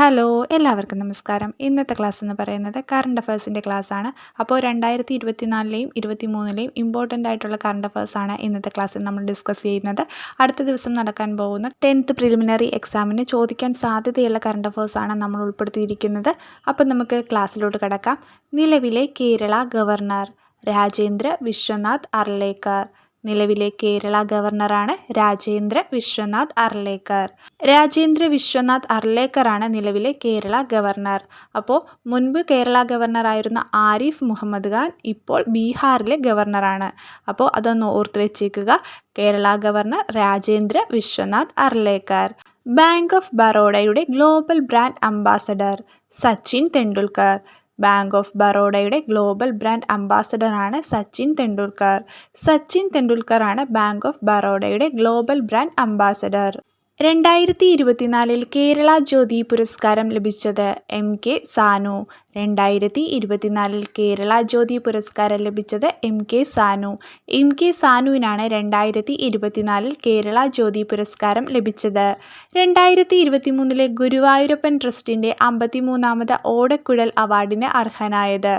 Hello എല്ലാവർക്കും നമസ്കാരം. ഇന്നത്തെ ക്ലാസ് എന്ന് പറയുന്നത് കറണ്ട് അഫയേഴ്സിന്റെ ആണ്. അപ്പോൾ രണ്ടായിരത്തി ഇരുപത്തിനാലിലെയും ഇരുപത്തി മൂന്നിലെയും ഇമ്പോർട്ടന്റ് ആയിട്ടുള്ള കറണ്ട് ആണ് ഇന്നത്തെ ക്ലാസ്സിൽ നമ്മൾ ഡിസ്കസ് ചെയ്യുന്നത്. അടുത്ത ദിവസം നടക്കാൻ പോകുന്ന ടെൻത്ത് പ്രിലിമിനറി എക്സാമിന് ചോദിക്കാൻ സാധ്യതയുള്ള കറണ്ട് ആണ് നമ്മൾ ഉൾപ്പെടുത്തിയിരിക്കുന്നത്. അപ്പോൾ നമുക്ക് ക്ലാസ്സിലോട്ട് കിടക്കാം. നിലവിലെ കേരള ഗവർണർ രാജേന്ദ്ര വിശ്വനാഥ് അർലേക്കർ. നിലവിലെ കേരള ഗവർണറാണ് രാജേന്ദ്ര വിശ്വനാഥ് അർലേക്കർ. രാജേന്ദ്ര വിശ്വനാഥ് അർലേക്കറാണ് നിലവിലെ കേരള ഗവർണർ. അപ്പോൾ മുൻപ് കേരള ഗവർണറായിരുന്ന ആരിഫ് മുഹമ്മദ് ഖാൻ ഇപ്പോൾ ബീഹാറിലെ ഗവർണറാണ്. അപ്പോൾ അതൊന്ന് ഓർത്ത് വെച്ചേക്കുക. Kerala governor Rajendra Vishwanath Arlekar. Bank of ബറോഡയുടെ global brand ambassador Sachin Tendulkar bank of ബറോഡയുടെ global brand അംബാസഡറാണ് സച്ചിൻ തെണ്ടുൽക്കർ. സച്ചിൻ തെണ്ടുൽക്കറാണ് ബാങ്ക് ഓഫ് ബറോഡയുടെ ഗ്ലോബൽ ബ്രാൻഡ് അംബാസഡർ. രണ്ടായിരത്തി ഇരുപത്തിനാലിൽ കേരള ജ്യോതി പുരസ്കാരം ലഭിച്ചത് എം കെ സാനു. രണ്ടായിരത്തി ഇരുപത്തിനാലിൽ കേരള ജ്യോതി പുരസ്കാരം ലഭിച്ചത് M K Sanu. M K സാനുവിനാണ് രണ്ടായിരത്തി ഇരുപത്തിനാലിൽ കേരള ജ്യോതി പുരസ്കാരം ലഭിച്ചത്. രണ്ടായിരത്തി ഇരുപത്തി മൂന്നിലെ ഗുരുവായൂരപ്പൻ ട്രസ്റ്റിന്റെ അമ്പത്തിമൂന്നാമത് ഓടക്കുഴൽ അവാർഡിന് അർഹനായത്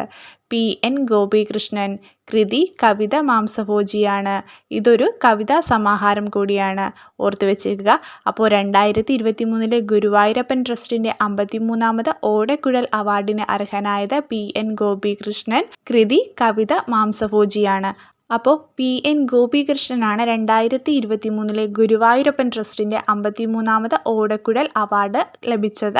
പി എൻ ഗോപികൃഷ്ണൻ. കൃതി കവിത മാംസഭോജിയാണ്. ഇതൊരു കവിതാ സമാഹാരം കൂടിയാണ്. ഓർത്തു വെച്ചേക്കുക. അപ്പോൾ രണ്ടായിരത്തി ഇരുപത്തി മൂന്നിലെ ഗുരുവായൂരപ്പൻ ട്രസ്റ്റിന്റെ അമ്പത്തിമൂന്നാമത് ഓടക്കുഴൽ അവാർഡിന് അർഹനായത് പി എൻ ഗോപികൃഷ്ണൻ കൃതി കവിത മാംസഭോജിയാണ്. അപ്പോൾ പി എൻ ഗോപികൃഷ്ണനാണ് രണ്ടായിരത്തി ഇരുപത്തി മൂന്നിലെ ഗുരുവായൂരപ്പൻ ട്രസ്റ്റിന്റെ അമ്പത്തിമൂന്നാമത് ഓടക്കുഴൽ അവാർഡ് ലഭിച്ചത്.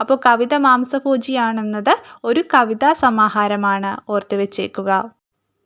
അപ്പോൾ കവിത മാംസഭോജിയാണെന്നത് ഒരു കവിതാ സമാഹാരമാണ്. ഓർത്ത് വെച്ചേക്കുക.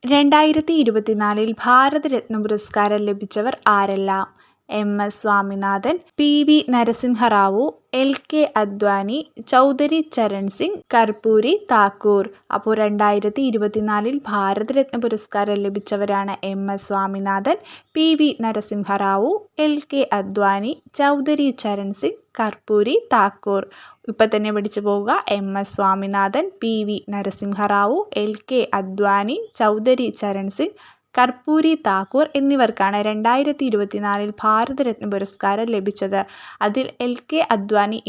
രണ്ടായിരത്തി ഇരുപത്തിനാലിൽ ഭാരതരത്ന പുരസ്കാരം ലഭിച്ചവർ ആരെല്ലാം? M S Swaminathan P V Narasimha Rao L K Advani Chaudhary Charan Singh Karpoori Thakur. അപ്പോൾ രണ്ടായിരത്തി ഇരുപത്തിനാലിൽ ഭാരതരത്ന പുരസ്കാരം ലഭിച്ചവരാണ് M S Swaminathan P V Narasimha Rao L K Advani Chaudhary Charan Singh Karpoori Thakur. ഇപ്പം തന്നെ പഠിച്ചു പോവുക. M S Swaminathan P V Narasimha Rao L K Advani Chaudhary Charan Singh Karpoori Thakur എന്നിവർക്കാണ് രണ്ടായിരത്തി ഇരുപത്തിനാലിൽ ഭാരതരത്ന പുരസ്കാരം ലഭിച്ചത്. അതിൽ എൽ കെ അദ്വാനി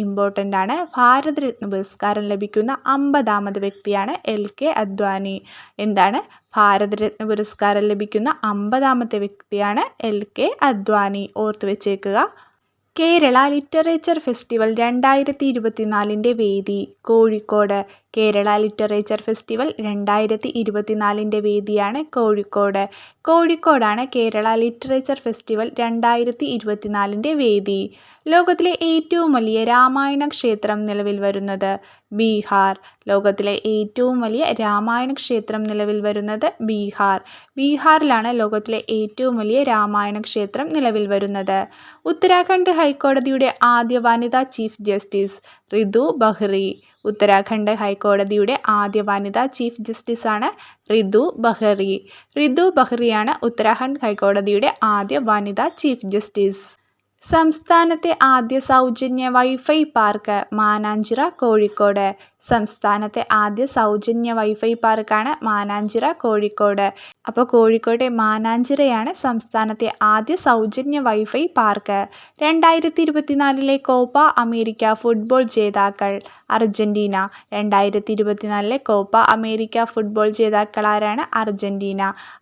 ആണ്. ഭാരതരത്ന പുരസ്കാരം ലഭിക്കുന്ന അമ്പതാമത് വ്യക്തിയാണ് എൽ കെ അദ്വാനി. എന്താണ്? ഭാരതരത്ന പുരസ്കാരം ലഭിക്കുന്ന അമ്പതാമത്തെ വ്യക്തിയാണ് എൽ കെ അദ്വാനി. ഓർത്തു വെച്ചേക്കുക. കേരള ലിറ്ററേച്ചർ ഫെസ്റ്റിവൽ രണ്ടായിരത്തി ഇരുപത്തിനാലിന്റെ വേദി കോഴിക്കോട്. കേരള ലിറ്ററേച്ചർ ഫെസ്റ്റിവൽ രണ്ടായിരത്തി ഇരുപത്തിനാലിന്റെ വേദിയാണ് കോഴിക്കോട്. കോഴിക്കോടാണ് കേരള ലിറ്ററേച്ചർ ഫെസ്റ്റിവൽ രണ്ടായിരത്തി ഇരുപത്തിനാലിന്റെ വേദി. ലോകത്തിലെ ഏറ്റവും വലിയ രാമായണ ക്ഷേത്രം നിലവിൽ വരുന്നത് ബീഹാർ. ലോകത്തിലെ ഏറ്റവും വലിയ രാമായണ ക്ഷേത്രം നിലവിൽ വരുന്നത് ബീഹാർ. ബീഹാറിലാണ് ലോകത്തിലെ ഏറ്റവും വലിയ രാമായണ ക്ഷേത്രം നിലവിൽ വരുന്നത്. ഉത്തരാഖണ്ഡ് ഹൈക്കോടതിയുടെ ആദ്യ വനിതാ ചീഫ് ജസ്റ്റിസ് റിതു ബഹ്റി ഉത്തരാഖണ്ഡ് ഹൈക്കോടതിയുടെ ആദ്യ വനിതാ ചീഫ് ജസ്റ്റിസാണ് റിതു ബഹ്റി. റിതു ബഹ്റിയാണ് ഉത്തരാഖണ്ഡ് ഹൈക്കോടതിയുടെ ആദ്യ വനിതാ ചീഫ് ജസ്റ്റിസ്. സംസ്ഥാനത്തെ ആദ്യ സൗജന്യ വൈഫൈ പാർക്ക് മാനാഞ്ചിറ കോഴിക്കോട്. സംസ്ഥാനത്തെ ആദ്യ സൗജന്യ വൈഫൈ പാർക്കാണ് മാനാഞ്ചിറ കോഴിക്കോട്. അപ്പോൾ കോഴിക്കോട്ടെ മാനാഞ്ചിറയാണ് സംസ്ഥാനത്തെ ആദ്യ സൗജന്യ വൈഫൈ പാർക്ക്. രണ്ടായിരത്തി ഇരുപത്തിനാലിലെ കോപ്പ അമേരിക്ക ഫുട്ബോൾ ജേതാക്കൾ അർജന്റീന. രണ്ടായിരത്തി ഇരുപത്തിനാലിലെ കോപ്പ അമേരിക്ക ഫുട്ബോൾ ജേതാക്കൾ ആരാണ് അർജന്റീന.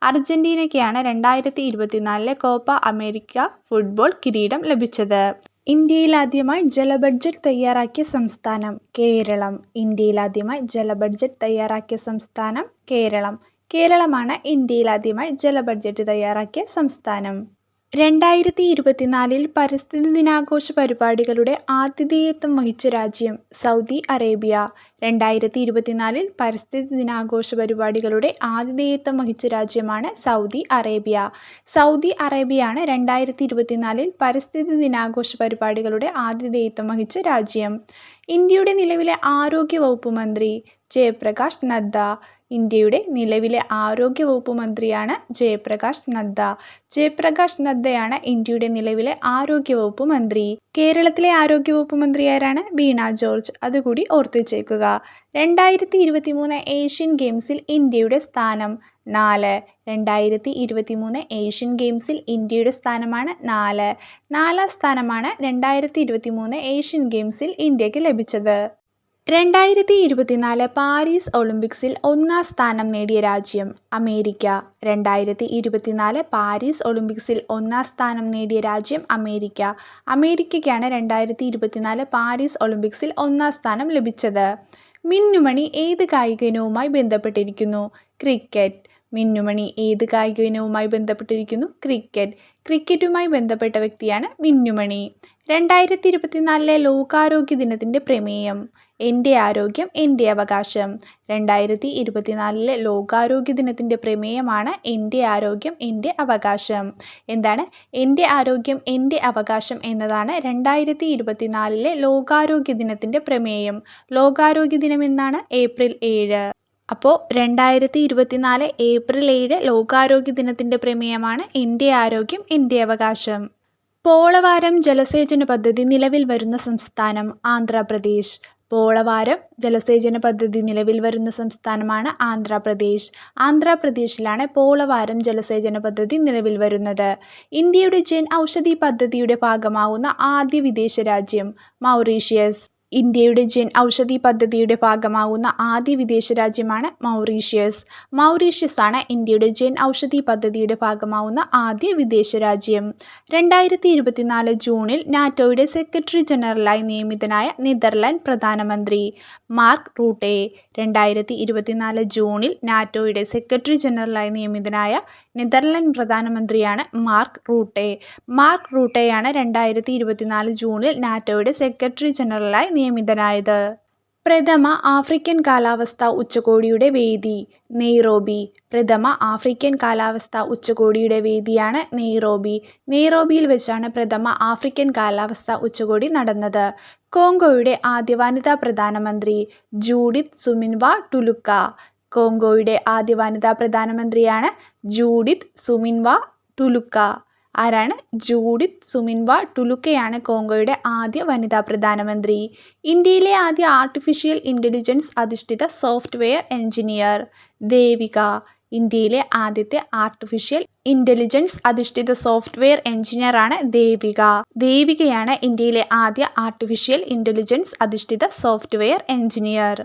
അർജന്റീനയ്ക്കാണ് രണ്ടായിരത്തി ഇരുപത്തിനാലിലെ കോപ്പ അമേരിക്ക ഫുട്ബോൾ കിരീടം ലഭിച്ചത്. ഇന്ത്യയിൽ ആദ്യമായി ജല ബഡ്ജറ്റ് തയ്യാറാക്കിയ സംസ്ഥാനം കേരളം. ഇന്ത്യയിൽ ആദ്യമായി ജല ബഡ്ജറ്റ് തയ്യാറാക്കിയ സംസ്ഥാനം കേരളം. കേരളമാണ് ഇന്ത്യയിൽ ആദ്യമായി ജല ബഡ്ജറ്റ് തയ്യാറാക്കിയ സംസ്ഥാനം. രണ്ടായിരത്തി ഇരുപത്തിനാലിൽ പരിസ്ഥിതി ദിനാഘോഷ പരിപാടികളുടെ ആതിഥേയത്വം വഹിച്ച രാജ്യം സൗദി അറേബ്യ. രണ്ടായിരത്തി ഇരുപത്തിനാലിൽ പരിസ്ഥിതി ദിനാഘോഷ പരിപാടികളുടെ ആതിഥേയത്വം വഹിച്ച രാജ്യമാണ് സൗദി അറേബ്യ. സൗദി അറേബ്യയാണ് രണ്ടായിരത്തി ഇരുപത്തിനാലിൽ പരിസ്ഥിതി ദിനാഘോഷ പരിപാടികളുടെ ആതിഥേയത്വം വഹിച്ച രാജ്യം. ഇന്ത്യയുടെ നിലവിലെ ആരോഗ്യ വകുപ്പ് മന്ത്രി ജയപ്രകാശ് നദ്ദ ഇന്ത്യയുടെ നിലവിലെ ആരോഗ്യ വകുപ്പ് മന്ത്രിയാണ് ജയപ്രകാശ് നദ്ദ. ജയപ്രകാശ് നദ്ദയാണ് ഇന്ത്യയുടെ നിലവിലെ ആരോഗ്യ വകുപ്പ് മന്ത്രി. കേരളത്തിലെ ആരോഗ്യ വകുപ്പ് മന്ത്രി ആരാണ് വീണ ജോർജ്. അതുകൂടി ഓർത്തു വെച്ചേക്കുക രണ്ടായിരത്തി ഇരുപത്തി മൂന്ന് ഏഷ്യൻ ഗെയിംസിൽ ഇന്ത്യയുടെ സ്ഥാനം നാല്. രണ്ടായിരത്തി ഇരുപത്തി മൂന്ന് ഏഷ്യൻ ഗെയിംസിൽ ഇന്ത്യയുടെ സ്ഥാനമാണ് നാല്. നാലാം സ്ഥാനമാണ് രണ്ടായിരത്തി ഇരുപത്തി മൂന്ന് ഏഷ്യൻ ഗെയിംസിൽ ഇന്ത്യയ്ക്ക് ലഭിച്ചത്. രണ്ടായിരത്തി ഇരുപത്തിനാല് പാരീസ് ഒളിമ്പിക്സിൽ ഒന്നാം സ്ഥാനം നേടിയ രാജ്യം അമേരിക്ക. രണ്ടായിരത്തി ഇരുപത്തിനാല് പാരീസ് ഒളിമ്പിക്സിൽ ഒന്നാം സ്ഥാനം നേടിയ രാജ്യം അമേരിക്ക. അമേരിക്കയ്ക്കാണ് രണ്ടായിരത്തി ഇരുപത്തിനാല് പാരീസ് ഒളിമ്പിക്സിൽ ഒന്നാം സ്ഥാനം ലഭിച്ചത്. മിന്നുമണി ഏത് കായിക ഇനവുമായി ബന്ധപ്പെട്ടിരിക്കുന്നു? ക്രിക്കറ്റ്. മിന്നുമണി ഏത് കായിക ഇനവുമായി ബന്ധപ്പെട്ടിരിക്കുന്നു? ക്രിക്കറ്റ്. ക്രിക്കറ്റുമായി ബന്ധപ്പെട്ട വ്യക്തിയാണ് മിന്നുമണി. രണ്ടായിരത്തി ഇരുപത്തിനാലിലെ ലോകാരോഗ്യ ദിനത്തിന്റെ പ്രമേയം എന്റെ ആരോഗ്യം എന്റെ അവകാശം. രണ്ടായിരത്തി ഇരുപത്തിനാലിലെ ലോകാരോഗ്യ ദിനത്തിന്റെ പ്രമേയമാണ് എന്റെ ആരോഗ്യം എന്റെ അവകാശം. എന്താണ്? എന്റെ ആരോഗ്യം എന്റെ അവകാശം എന്നതാണ് രണ്ടായിരത്തി ഇരുപത്തിനാലിലെ ലോകാരോഗ്യ ദിനത്തിന്റെ പ്രമേയം. ലോകാരോഗ്യ ദിനം എന്നാണ് ഏപ്രിൽ ഏഴ്. അപ്പോൾ രണ്ടായിരത്തി ഇരുപത്തിനാല് ഏപ്രിൽ ഏഴ് ലോകാരോഗ്യ ദിനത്തിന്റെ പ്രമേയമാണ് എന്റെ ആരോഗ്യം എന്റെ അവകാശം. പോളവാരം ജലസേചന പദ്ധതി നിലവിൽ വരുന്ന സംസ്ഥാനം ആന്ധ്രാപ്രദേശ്. പോളവാരം ജലസേചന പദ്ധതി നിലവിൽ വരുന്ന സംസ്ഥാനമാണ് ആന്ധ്രാപ്രദേശ്. ആന്ധ്രാപ്രദേശിലാണ് പോളവാരം ജലസേചന പദ്ധതി നിലവിൽ വരുന്നത്. ഇന്ത്യയുടെ ജൻ ഔഷധി പദ്ധതിയുടെ ഭാഗമാവുന്ന ആദ്യ വിദേശ രാജ്യം മൗറീഷ്യസ്. ഇന്ത്യയുടെ ജൻ ഔഷധി പദ്ധതിയുടെ ഭാഗമാകുന്ന ആദ്യ വിദേശ രാജ്യമാണ് മൗറീഷ്യസ്. മൗറീഷ്യസ് ആണ് ഇന്ത്യയുടെ ജൻ ഔഷധി പദ്ധതിയുടെ ഭാഗമാകുന്ന ആദ്യ വിദേശ രാജ്യം. രണ്ടായിരത്തി ഇരുപത്തിനാല് ജൂണിൽ നാറ്റോയുടെ സെക്രട്ടറി ജനറലായി നിയമിതനായ നെതർലാൻഡ് പ്രധാനമന്ത്രി മാർക്ക് റൂട്ടെ. രണ്ടായിരത്തി ഇരുപത്തിനാല് ജൂണിൽ നാറ്റോയുടെ സെക്രട്ടറി ജനറലായി നിയമിതനായ നെതർലാൻഡ് പ്രധാനമന്ത്രിയാണ് മാർക്ക് റൂട്ടെ. മാർക്ക് റൂട്ടെയാണ് രണ്ടായിരത്തി ഇരുപത്തിനാല് ജൂണിൽ നാറ്റോയുടെ സെക്രട്ടറി ജനറലായി നിയമിതനായത്. പ്രഥമ ആഫ്രിക്കൻ കാലാവസ്ഥാ ഉച്ചകോടിയുടെ വേദി നെയ്റോബി. പ്രഥമ ആഫ്രിക്കൻ കാലാവസ്ഥാ ഉച്ചകോടിയുടെ വേദിയാണ് നെയ്റോബി. നെയ്റോബിയിൽ വെച്ചാണ് പ്രഥമ ആഫ്രിക്കൻ കാലാവസ്ഥാ ഉച്ചകോടി നടന്നത്. കോങ്കോയുടെ ആദ്യ വനിതാ പ്രധാനമന്ത്രി ജൂഡിത്ത് സുമിൻവ ടുലുക്ക. കോങ്കോയുടെ ആദ്യ വനിതാ പ്രധാനമന്ത്രിയാണ് ജൂഡിത്ത് സുമിൻവ ടുലുക്ക. ആരാണ്? ജൂഡിത്ത് സുമിൻവ ടുലുക്കയാണ് കോങ്കോയുടെ ആദ്യ വനിതാ പ്രധാനമന്ത്രി. ഇന്ത്യയിലെ ആദ്യ ആർട്ടിഫിഷ്യൽ ഇന്റലിജൻസ് അധിഷ്ഠിത സോഫ്റ്റ്വെയർ എഞ്ചിനീയർ ദേവിക ഇന്ത്യയിലെ ആദ്യത്തെ ആർട്ടിഫിഷ്യൽ ഇന്റലിജൻസ് അധിഷ്ഠിത സോഫ്റ്റ്വെയർ എഞ്ചിനീയറാണ് ദേവിക. ദേവികയാണ് ഇന്ത്യയിലെ ആദ്യ ആർട്ടിഫിഷ്യൽ ഇന്റലിജൻസ് അധിഷ്ഠിത software engineer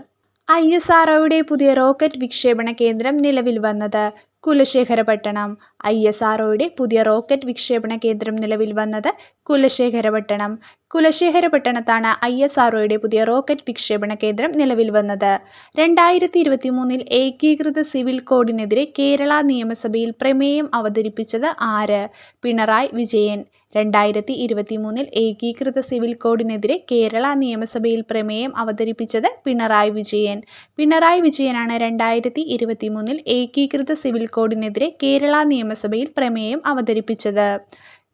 I S R പുതിയ റോക്കറ്റ് വിക്ഷേപണ കേന്ദ്രം നിലവിൽ വന്നത്. കുലശേഖരപട്ടണം. ഐ എസ് ആർ പുതിയ റോക്കറ്റ് വിക്ഷേപണ കേന്ദ്രം നിലവിൽ വന്നത് കുലശേഖരപട്ടണം. കുലശേഖരപട്ടണത്താണ് ഐ എസ് ആർ പുതിയ റോക്കറ്റ് വിക്ഷേപണ കേന്ദ്രം നിലവിൽ വന്നത്. രണ്ടായിരത്തി ഇരുപത്തി മൂന്നിൽ ഏകീകൃത സിവിൽ കോഡിനെതിരെ കേരള നിയമസഭയിൽ പ്രമേയം അവതരിപ്പിച്ചത് ആര്? പിണറായി വിജയൻ. രണ്ടായിരത്തി ഇരുപത്തി മൂന്നിൽ ഏകീകൃത സിവിൽ കോഡിനെതിരെ കേരള നിയമസഭയിൽ പ്രമേയം അവതരിപ്പിച്ചത് പിണറായി വിജയൻ. പിണറായി വിജയനാണ് രണ്ടായിരത്തി ഇരുപത്തി മൂന്നിൽ ഏകീകൃത സിവിൽ കോഡിനെതിരെ കേരള നിയമസഭയിൽ പ്രമേയം അവതരിപ്പിച്ചത്.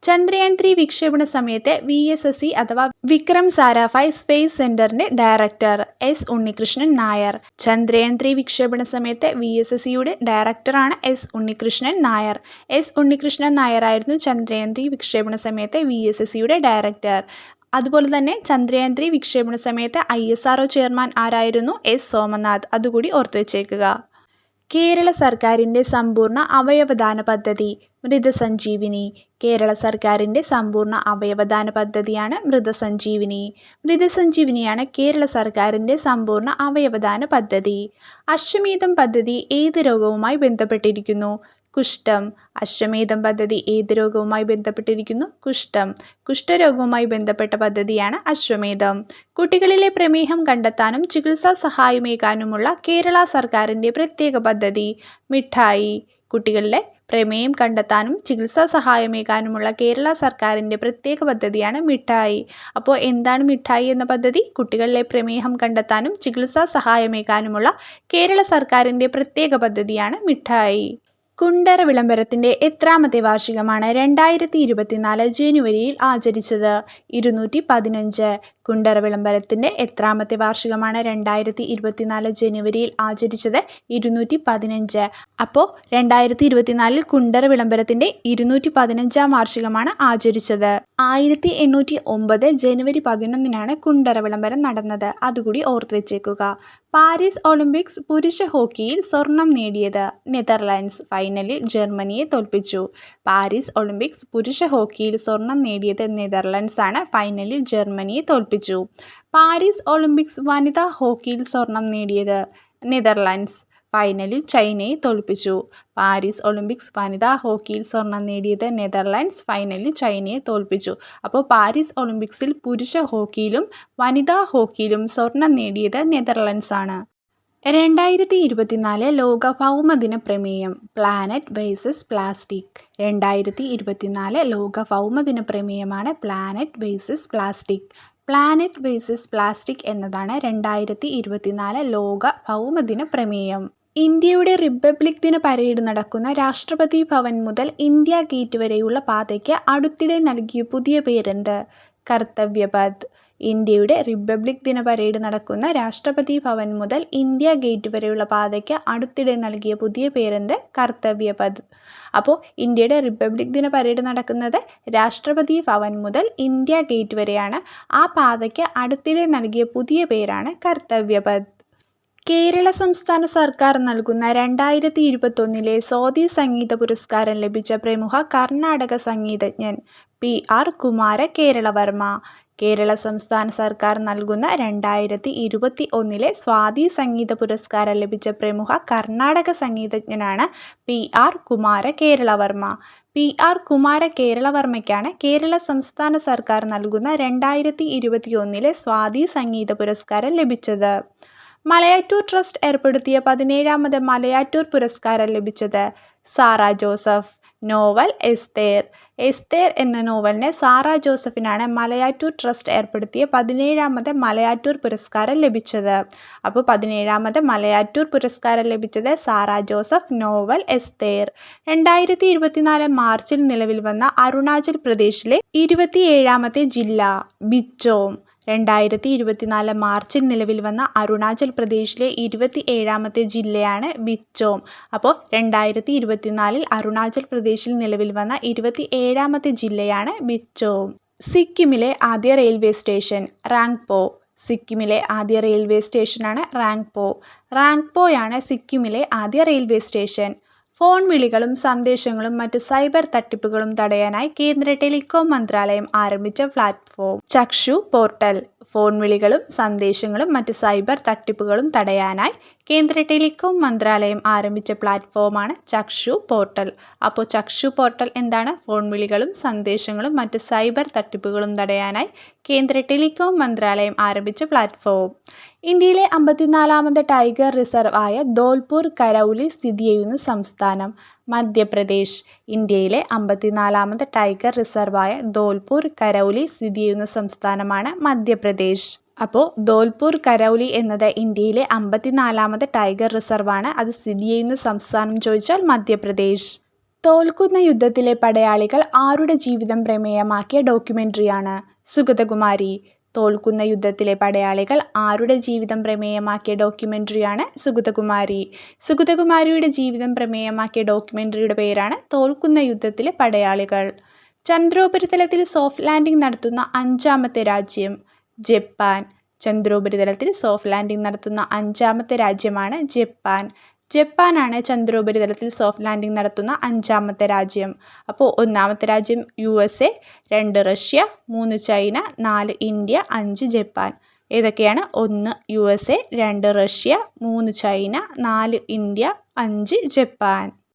ചന്ദ്രയാൻ ത്രീ വിക്ഷേപണ സമയത്തെ വി എസ് എസ് സി അഥവാ വിക്രം സാരാഫായ് സ്പേസ് സെന്ററിന്റെ director S Unnikrishnan Nair. Chandrayaan three വിക്ഷേപണ സമയത്തെ വി എസ് എസ് സിയുടെ ഡയറക്ടറാണ് എസ് ഉണ്ണികൃഷ്ണൻ നായർ. എസ് ഉണ്ണികൃഷ്ണൻ നായരായിരുന്നു ചന്ദ്രയാൻ ത്രീ വിക്ഷേപണ സമയത്തെ വി എസ് എസ് സിയുടെ ഡയറക്ടർ. അതുപോലെ തന്നെ ചന്ദ്രയാൻ ത്രീ വിക്ഷേപണ സമയത്തെ ഐ എസ് ആർ ചെയർമാൻ ആരായിരുന്നു? എസ് സോമനാഥ്. അതുകൂടി ഓർത്തു വെച്ചേക്കുക കേരള സർക്കാരിന്റെ സമ്പൂർണ അവയവദാന പദ്ധതി മൃതസഞ്ജീവിനി. കേരള സർക്കാരിന്റെ സമ്പൂർണ അവയവദാന പദ്ധതിയാണ് മൃതസഞ്ജീവിനി. മൃതസഞ്ജീവിനിയാണ് കേരള സർക്കാരിന്റെ സമ്പൂർണ അവയവദാന പദ്ധതി. അശ്വമേധം പദ്ധതി ഏത് രോഗവുമായി ബന്ധപ്പെട്ടിരിക്കുന്നു? കുഷ്ഠം. അശ്വമേധം പദ്ധതി ഏത് രോഗവുമായി ബന്ധപ്പെട്ടിരിക്കുന്നു? കുഷ്ഠം. കുഷ്ഠരോഗവുമായി ബന്ധപ്പെട്ട പദ്ധതിയാണ് അശ്വമേധം. കുട്ടികളിലെ പ്രമേഹം കണ്ടെത്താനും ചികിത്സാ സഹായമേകാനുമുള്ള കേരള സർക്കാരിന്റെ പ്രത്യേക പദ്ധതി മിഠായി. കുട്ടികളിലെ പ്രമേയം കണ്ടെത്താനും ചികിത്സാ സഹായമേകാനുമുള്ള കേരള സർക്കാരിന്റെ പ്രത്യേക പദ്ധതിയാണ് മിഠായി. അപ്പോൾ എന്താണ് മിഠായി എന്ന പദ്ധതി? കുട്ടികളിലെ പ്രമേഹം കണ്ടെത്താനും ചികിത്സാ സഹായമേകാനുമുള്ള കേരള സർക്കാരിന്റെ പ്രത്യേക പദ്ധതിയാണ് മിഠായി. കുണ്ടറ വിളംബരത്തിന്റെ എത്രാമത്തെ വാർഷികമാണ് രണ്ടായിരത്തി ഇരുപത്തിനാല് ജനുവരിയിൽ ആചരിച്ചത്. ഇരുന്നൂറ്റി പതിനഞ്ച് കുണ്ടറ വിളംബരത്തിന്റെ എത്രാമത്തെ വാർഷികമാണ് രണ്ടായിരത്തി ഇരുപത്തിനാല് ജനുവരിയിൽ ആചരിച്ചത്. ഇരുന്നൂറ്റി പതിനഞ്ച് അപ്പോൾ രണ്ടായിരത്തി ഇരുപത്തിനാലിൽ കുണ്ടറ വിളംബരത്തിന്റെ ഇരുന്നൂറ്റി പതിനഞ്ചാം വാർഷികമാണ് ആചരിച്ചത്. ആയിരത്തി എണ്ണൂറ്റി ഒമ്പത് ജനുവരി പതിനൊന്നിനാണ് കുണ്ടറ വിളംബരം നടന്നത്. അതുകൂടി ഓർത്തു വെച്ചേക്കുക പാരീസ് ഒളിമ്പിക്സ് പുരുഷ ഹോക്കിയിൽ സ്വർണം നേടിയത് നെതർലാൻഡ്സ് ഫൈനലിൽ ജർമ്മനിയെ തോൽപ്പിച്ചു. പാരീസ് ഒളിമ്പിക്സ് പുരുഷ ഹോക്കിയിൽ സ്വർണം നേടിയത് ആണ് ഫൈനലിൽ ജർമ്മനിയെ തോൽപ്പിച്ചു. പാരീസ് ഒളിമ്പിക്സ് വനിതാ ഹോക്കിയിൽ സ്വർണം നേടിയത് നെതർലാൻഡ്സ്. ഫൈനലിൽ ചൈനയെ തോൽപ്പിച്ചു. പാരീസ് ഒളിമ്പിക്സ് വനിതാ ഹോക്കിയിൽ സ്വർണം നേടിയത് നെതർലാൻഡ്സ് ഫൈനലിൽ ചൈനയെ തോൽപ്പിച്ചു. അപ്പോൾ പാരീസ് ഒളിമ്പിക്സിൽ പുരുഷ ഹോക്കിയിലും വനിതാ ഹോക്കിയിലും സ്വർണം നേടിയത് നെതർലാൻഡ്സ് ആണ്. രണ്ടായിരത്തി ഇരുപത്തിനാല് ലോക ഭൗമദിന പ്രമേയം പ്ലാനറ്റ് വേഴ്സസ് പ്ലാസ്റ്റിക് രണ്ടായിരത്തി ഇരുപത്തിനാല് ലോക ഭൗമദിന പ്രമേയമാണ് planet versus plastic planet versus plastic എന്നതാണ് രണ്ടായിരത്തി ഇരുപത്തിനാല് ലോക ഭൗമദിന പ്രമേയം ഇന്ത്യയുടെ റിപ്പബ്ലിക് ദിന പരേഡ് നടക്കുന്ന രാഷ്ട്രപതി ഭവൻ മുതൽ ഇന്ത്യ ഗേറ്റ് വരെയുള്ള പാതയ്ക്ക് അടുത്തിടെ നൽകിയ പുതിയ പേരെന്ത്? കർത്തവ്യപഥ് ഇന്ത്യയുടെ റിപ്പബ്ലിക് ദിന പരേഡ് നടക്കുന്ന രാഷ്ട്രപതി ഭവൻ മുതൽ ഇന്ത്യ ഗേറ്റ് വരെയുള്ള പാതയ്ക്ക് അടുത്തിടെ നൽകിയ പുതിയ പേരെന്ത്? കർത്തവ്യപഥ് അപ്പോൾ ഇന്ത്യയുടെ റിപ്പബ്ലിക് ദിന പരേഡ് നടക്കുന്നത് രാഷ്ട്രപതി ഭവൻ മുതൽ ഇന്ത്യ ഗേറ്റ് വരെയാണ്. ആ പാതയ്ക്ക് അടുത്തിടെ നൽകിയ പുതിയ പേരാണ് കർത്തവ്യപഥ് കേരള സംസ്ഥാന സർക്കാർ നൽകുന്ന രണ്ടായിരത്തി ഇരുപത്തൊന്നിലെ സ്വാതി സംഗീത പുരസ്കാരം ലഭിച്ച പ്രമുഖ കർണാടക സംഗീതജ്ഞൻ പി ആർ കുമാര കേരളവർമ്മ. കേരള സംസ്ഥാന സർക്കാർ നൽകുന്ന രണ്ടായിരത്തി ഇരുപത്തി ഒന്നിലെ സ്വാതി സംഗീത പുരസ്കാരം ലഭിച്ച പ്രമുഖ Karnataka സംഗീതജ്ഞനാണ് P R Kumara Keralavarma. P R Kumara കേരളവർമ്മയ്ക്കാണ് Kerala സംസ്ഥാന സർക്കാർ നൽകുന്ന രണ്ടായിരത്തി ഇരുപത്തി ഒന്നിലെ സ്വാതി സംഗീത പുരസ്കാരം ലഭിച്ചത്. മലയാറ്റൂർ ട്രസ്റ്റ് ഏർപ്പെടുത്തിയ പതിനേഴാമത് മലയാറ്റൂർ പുരസ്കാരം ലഭിച്ചത് സാറ ജോസഫ്. നോവൽ എസ്തേർ. എസ്തേർ എന്ന നോവലിന് സാറ ജോസഫിനാണ് മലയാറ്റൂർ ട്രസ്റ്റ് ഏർപ്പെടുത്തിയ പതിനേഴാമത് മലയാറ്റൂർ പുരസ്കാരം ലഭിച്ചത്. അപ്പോൾ പതിനേഴാമത് മലയാറ്റൂർ പുരസ്കാരം ലഭിച്ചത് സാറ ജോസഫ് നോവൽ എസ്തേർ. രണ്ടായിരത്തി ഇരുപത്തിനാല് മാർച്ചിൽ നിലവിൽ വന്ന അരുണാചൽ പ്രദേശിലെ ഇരുപത്തിയേഴാമത്തെ ജില്ല ബിച്ചോം രണ്ടായിരത്തി ഇരുപത്തിനാല് മാർച്ചിൽ നിലവിൽ വന്ന അരുണാചൽ പ്രദേശിലെ ഇരുപത്തി ഏഴാമത്തെ ജില്ലയാണ് ബിച്ചോം. അപ്പോൾ രണ്ടായിരത്തി ഇരുപത്തിനാലിൽ അരുണാചൽ പ്രദേശിൽ നിലവിൽ വന്ന ഇരുപത്തി ഏഴാമത്തെ ജില്ലയാണ് ബിച്ചോം. സിക്കിമിലെ ആദ്യ റെയിൽവേ സ്റ്റേഷൻ റാങ്പോ. സിക്കിമിലെ ആദ്യ റെയിൽവേ സ്റ്റേഷനാണ് റാങ്പോ. റാങ്പോയാണ് സിക്കിമിലെ ആദ്യ റെയിൽവേ സ്റ്റേഷൻ. ഫോൺ വിളികളും സന്ദേശങ്ങളും മറ്റ് സൈബർ തട്ടിപ്പുകളും തടയാനായി കേന്ദ്ര ടെലികോം മന്ത്രാലയം ആരംഭിച്ച പ്ലാറ്റ്ഫോം ചക്ഷു പോർട്ടൽ. ഫോൺ വിളികളും സന്ദേശങ്ങളും മറ്റ് സൈബർ തട്ടിപ്പുകളും തടയാനായി കേന്ദ്ര ടെലികോം മന്ത്രാലയം ആരംഭിച്ച പ്ലാറ്റ്ഫോമാണ് ചക്ഷു പോർട്ടൽ. അപ്പോൾ ചക്ഷു പോർട്ടൽ എന്താണ്? ഫോൺ വിളികളും സന്ദേശങ്ങളും മറ്റ് സൈബർ തട്ടിപ്പുകളും തടയാനായി കേന്ദ്ര ടെലികോം മന്ത്രാലയം ആരംഭിച്ച പ്ലാറ്റ്ഫോം. ഇന്ത്യയിലെ അമ്പത്തിനാലാമത് ടൈഗർ റിസർവ് ആയ ധോൽപൂർ കരൗലി സ്ഥിതി ചെയ്യുന്ന സംസ്ഥാനം മധ്യപ്രദേശ്. ഇന്ത്യയിലെ അമ്പത്തിനാലാമത് ടൈഗർ റിസർവായ ധോൽപൂർ കരൗലി സ്ഥിതി ചെയ്യുന്ന സംസ്ഥാനമാണ് മധ്യപ്രദേശ്. അപ്പോൾ ധോൽപൂർ കരൗലി എന്നത് ഇന്ത്യയിലെ അമ്പത്തിനാലാമത് ടൈഗർ റിസർവാണ്. അത് സ്ഥിതി ചെയ്യുന്ന സംസ്ഥാനം ചോദിച്ചാൽ മധ്യപ്രദേശ്. തോൽക്കുന്ന യുദ്ധത്തിലെ പടയാളികൾ ആരുടെ ജീവിതം പ്രമേയമാക്കിയ ഡോക്യുമെന്ററിയാണ് സുഗതകുമാരി തോൽക്കുന്ന യുദ്ധത്തിലെ പടയാളികൾ ആരുടെ ജീവിതം പ്രമേയമാക്കിയ ഡോക്യുമെന്ററിയാണ് സുഗതകുമാരി. സുഗതകുമാരിയുടെ ജീവിതം പ്രമേയമാക്കിയ ഡോക്യുമെന്ററിയുടെ പേരാണ് തോൽക്കുന്ന യുദ്ധത്തിലെ പടയാളികൾ. ചന്ദ്രോപരിതലത്തിൽ സോഫ്റ്റ് ലാൻഡിംഗ് നടത്തുന്ന അഞ്ചാമത്തെ രാജ്യം. ജപ്പാൻ. ചന്ദ്രോപരിതലത്തിൽ സോഫ്റ്റ് ലാൻഡിംഗ് നടത്തുന്ന അഞ്ചാമത്തെ രാജ്യമാണ് ജപ്പാൻ. ജപ്പാനാണ് ചന്ദ്രോപരിതലത്തിൽ സോഫ്റ്റ് ലാൻഡിംഗ് നടത്തുന്ന അഞ്ചാമത്തെ രാജ്യം. അപ്പോൾ ഒന്നാമത്തെ രാജ്യം യു എസ് എ രണ്ട് റഷ്യ മൂന്ന് ചൈന നാല് ഇന്ത്യ അഞ്ച് ജപ്പാൻ. ഏതൊക്കെയാണ്? ഒന്ന് യു എസ് എ രണ്ട് റഷ്യ മൂന്ന് ചൈന നാല് ഇന്ത്യ അഞ്ച് ജപ്പാൻ.